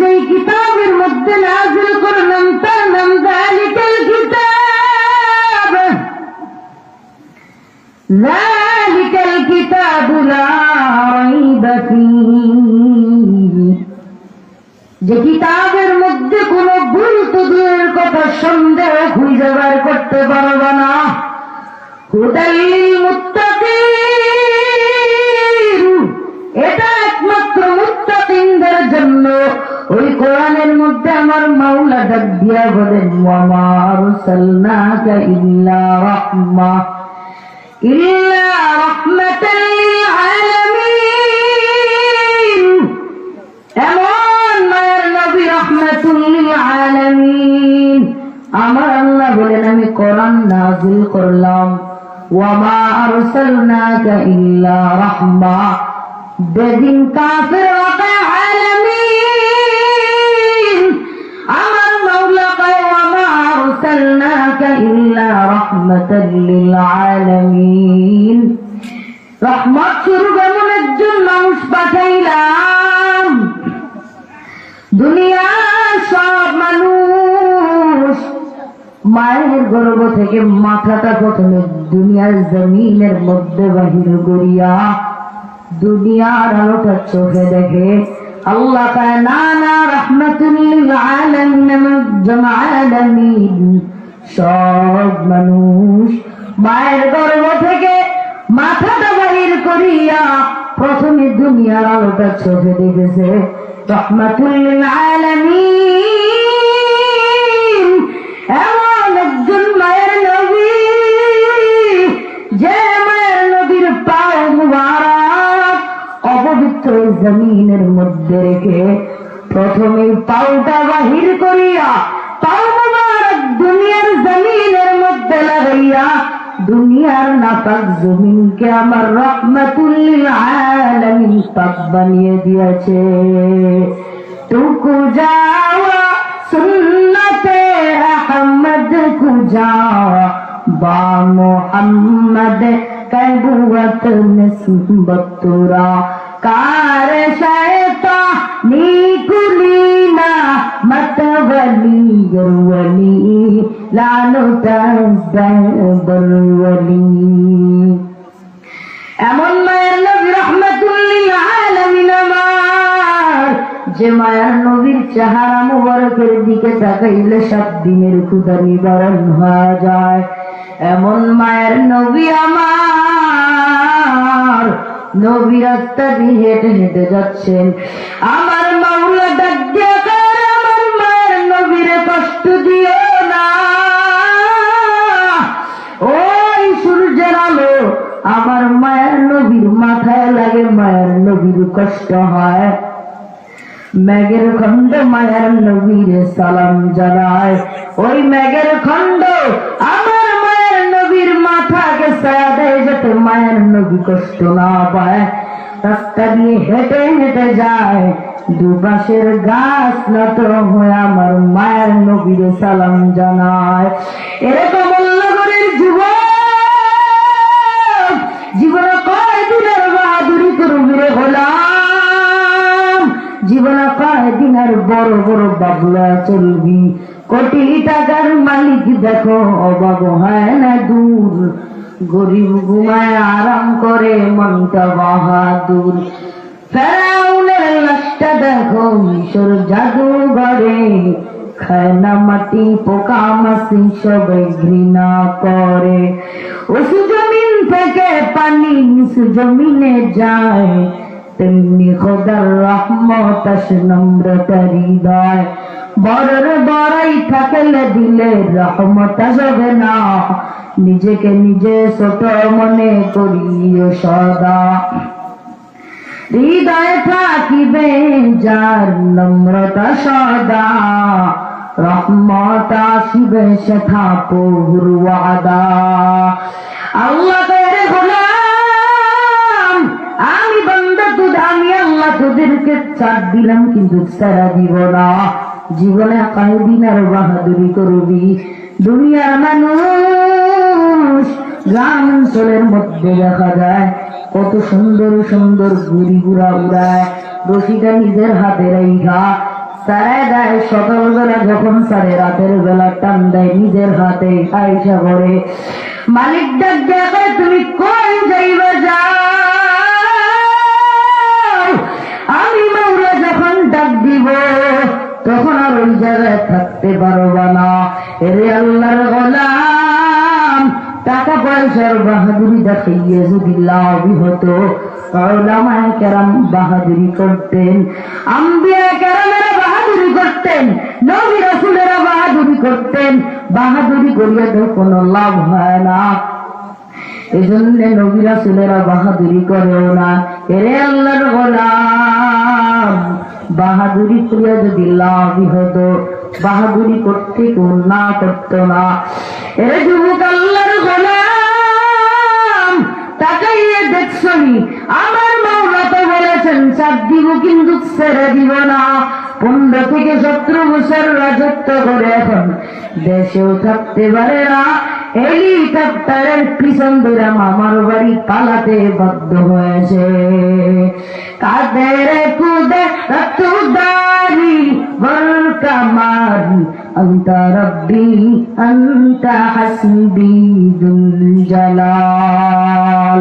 যেই কিতাবের মধ্যে নাজিল করলাম, তার নাম দালিকাল কিতাব। দালিকাল কিতাব লা যে কিতাবের মধ্যে কোন ভুল তো কথা সন্দেহ খুঁজে বার করতে পারবে না। হুদাল্লিল মুত্তাকিন। এটা ওই কোরআনের মধ্যে আমার মাওলা ডাক দিয়া বলেন ওয়ামা আরসালনাকা ইল্লা রাহমা। ইল্লা রাহমাতাল আলামিন। এমন মায়ের নবী রহমাতুল্লিল আলামিন। আমার আল্লাহ বলেন, আমি কোরআন নাজিল করলাম। ওয়ামা আরসালনাকা ইল্লা রাহমা। বেদিন কাফির ওয়াকা আলামিন আমার মাওলা কয় ওয়ামা ইল্লা রাহমাতাল লিল আলামিন রহমত স্বরূপ এমন একজন মানুষ পাঠাইলাম। দুনিয়ার সব মানুষ মায়ের গর্ভ থেকে মাথাটা প্রথমে দুনিয়ার জমিনের মধ্যে বাহির করিয়া দুনিয়ার আলোটা চোখে দেখে আল্লাহ তাই না না রহমতুল্লিল আলামিন সব মানুষ মায়ের গর্ভ থেকে মাথাটা বাহির করিয়া প্রথমে দুনিয়ার আলোটা চোখে দেখেছে। রহমাতুল্লিল জমিনের মধ্যে রেখে প্রথমে পাউটা বাহির করিয়া, পাও মুবারক দুনিয়ার জমিনের মধ্যে লাগাইয়া, দুনিয়ার নাপাক জমিনকে আমার রহমাতুল্লিল আলামিন পাক বানিয়ে দিয়েছে। টুকু যাওয়া, সুন্নতে আহমদ কুজাওয়া বা মোহাম্মদ কবুয়ত নিসবতুরা कार शैता नीकुलीना मत वली वली लालो বলি এমন মায়ের নবী রহমতুল্লিল আলামিন আমার যে মায়ের নবীর চেহারা মুবারকের দিকে তাকাইলে সাত দিনের ক্ষুদা নিবারণ হয়ে যায় এমন মায়ের নবী আমার নবী রাস্তা দিয়ে হেঁটে হেঁটে যাচ্ছেন। আমার মাওলা ডাক আমার মায়ের নবীরে কষ্ট দিও না। ওই সূর্যের আলো আমার মায়ের নবীর মাথায় লাগে, মায়ের নবীর কষ্ট হয়। ম্যাগের খন্ড মায়ের নবীর সালাম জানায়। ওই ম্যাগের খন্ড মায়ের নবীর মাথাকে ছায়া দেয় যাতে মায়ের নবী কষ্ট না পায়। রাস্তা দিয়ে হেঁটে হেঁটে যায়, দুপাশের গাছ নত হয়ে আমার মায়ের নবীর সালাম জানায়। এরকম নগরের যুবক, জীবনে কয় দিনের বাহাদুরি করবি হলাম জীবনে কয় দিনের বড় বড় বাবলা চলবি? কোটি টাকার মালিক দেখো, অভাব হয় না দূর। গরিব ঘুমায় আরাম করে, মনটা বাহাদুর। ফেরাউনের লাশটা দেখো, মিশর জাদুঘরে। খায় না মাটি, পোকা মাসি সবাই ঘৃণা করে। উঁচু জমিন থেকে পানি নিচু জমিনে যায়। তেমনি খোদার রহমত আসে নম্রতা হৃদয়। বড়র বড়াই থাকলে দিলে রহমত আসবে না। নিজেকে নিজে ছোট মনে করিও সদা। হৃদয় থাকিবে যার নম্রতা সদা। রহমত আসিবে সেথা ওয়াদা। আল্লাহ তোদেরকে ছাড় দিলাম, কিন্তু সারা দিব না। জীবনে কয়েকদিন আর বাহাদুরি করবি। দুনিয়ার মানুষ গ্রাম অঞ্চলের মধ্যে দেখা যায়, কত সুন্দর সুন্দর গুড়ি গুড়া উড়ায়, রশিটা নিজের হাতে রেখা সারে দেয় সকালবেলা যখন সারে, রাতের বেলা টান দেয় নিজের হাতে আইসা করে। মালিক ডাক দেখে, তুমি কোন যাইবে যাও দিব তখন আর ওই জায়গায় থাকতে পারবা না। এরে আল্লাহর গোলাম, টাকা পয়সার বাহাদুরি দেখাইয়ে যদি হতো কেরাম বাহাদুরি করতেন, আম্বিয়া কেরামেরা বাহাদুরি করতেন, নবী রাসূলেরা বাহাদুরি করতেন, বাহাদুরি করিয়া তো কোনো লাভ হয় না। এই জন্য নবীরা ছেলেরা বাহাদুরি করেও না। এরে আল্লাহর গোলাম বাহাদুরি করিয়া যদি লাভই হতো, বাহাদুরি করতে কেউ না করতো না। এরে যুবক আল্লাহর গোলাম, তাকাইয়ে দেখছনি, আমার মাওলা তো বলেছেন চার দিব কিন্তু ছেড়ে দিব না। পনেরো থেকে সতেরো বছর রাজত্ব করে এখন দেশেও থাকতে পারে না। হেলিকপ্টারের পিছন ধরে মামার বাড়ি পালাতে বাধ্য হয়েছে কাদের কুদে রতুদারি বল কামারি أنت ربي أنت حسبي ذو الجلال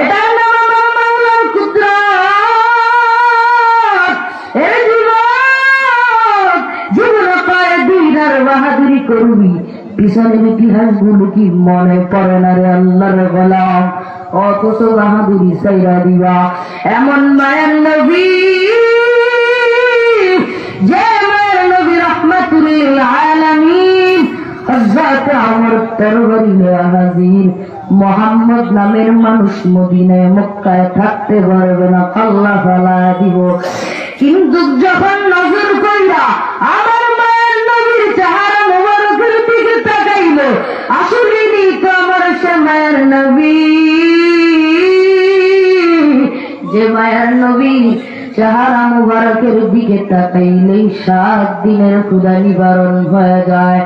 এটার নাম আমার মাওলার কুদরত এ যুবক জীবন পায় দিনার বাহাদুরি করবি পিছনের ইতিহাসগুলো কি মনে পড়ে না রে আল্লাহর গোলাম? অথচ বাহাদুরি সাইরা দিবা। এমন মায়ের নবী, যে মায়ের নবী রহমাতুল আলামিন হযরত আমর তরবারি হাজির। মোহাম্মদ নামের মানুষ মদিনায়, মক্কায় থাকতে পারবে না, আল্লাহ ফালা দিব। কিন্তু যখন নজর কইরা আমার মায়ের নবীর দিকে তাকাইল আসলে তো আমার সে মায়ার নবী। যে মায়ার নবী, চেহারা মুবারকের দিকে তাকাইলেই সাত দিনের ক্ষুদা নিবারণ হয়ে যায়।